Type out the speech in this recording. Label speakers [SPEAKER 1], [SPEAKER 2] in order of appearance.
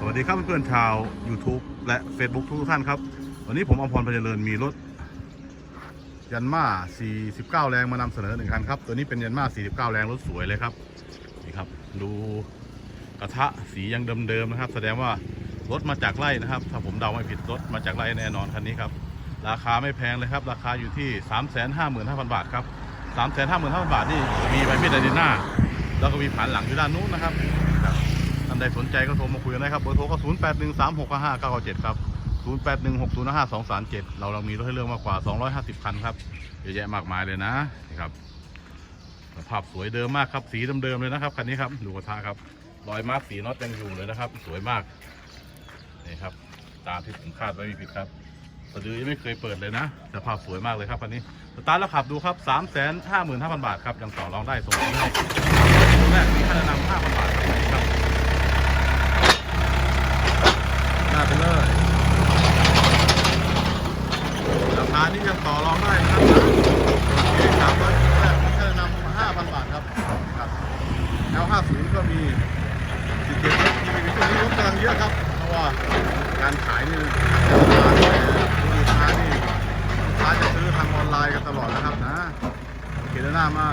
[SPEAKER 1] สวัสดีครับเพื่อนๆชาว YouTube และ Facebook ทุกท่านครับ วันนี้ผมอมพรพเจริญมีรถ ยันมา49 แรงมานำเสนอหนึ่งคันครับ ตัวนี้เป็นยันมา49 แรงรถสวยเลยครับ นี่ครับ ดูกระทะสียังเดิมๆนะครับ แสดงว่ารถมาจากไร่นะครับ ถ้าผมเดาไม่ผิดรถมาจากไร่แน่นอนคันนี้ครับ ราคาไม่แพงเลยครับ ราคาอยู่ที่ 355,000 บาทครับ 355,000 บาทนี่มีใบมีดไดดิน่าแล้วก็มีผ่านหลังอยู่ด้านนู้นนะครับ ใดสนใจก็โทรมาคุยกันได้ครับเบอร์โทรก็ 0 8 1 3 6 5 9 7 ครับ 0 8 1 6 0 5 2 3 7 เราเรามีรถให้เลือกมากกว่า 250 คันครับเยอะแยะมากมายเลยนะนี่ครับสภาพสวยเดิมมากครับสีเดิมๆเลยนะครับคันนี้ครับดูกระทะครับรอยมาร์กสีน็อตยังอยู่เลยนะครับ สวยมากนี่ครับตามที่ผมคาดไว้ไม่ผิดครับสะดือยังไม่เคยเปิดเลยนะสภาพสวยมากเลยครับคันนี้สตาร์ทแล้วขับดูครับ 3 5 5 0 0 0 บาทครับยังต่อรองได้ส่งฟรีให้แรกมีค่าแนะนำ5,000 บาทครับ หน้าไปเลยราคา นี้ยังต่อรองได้นะครับโอเคครับแรกผมจะนำห้าพันบาทครับครับ L50 ก็มีดีเจเอ็กซ์มีช่วงนี้รถกำลังเยอะครับ เพราะว่าการขายนี่ลูกค้านี่ลูกค้าจะซื้อทางออนไลน์กันตลอดนะครับนะเคแล้วหน้ามา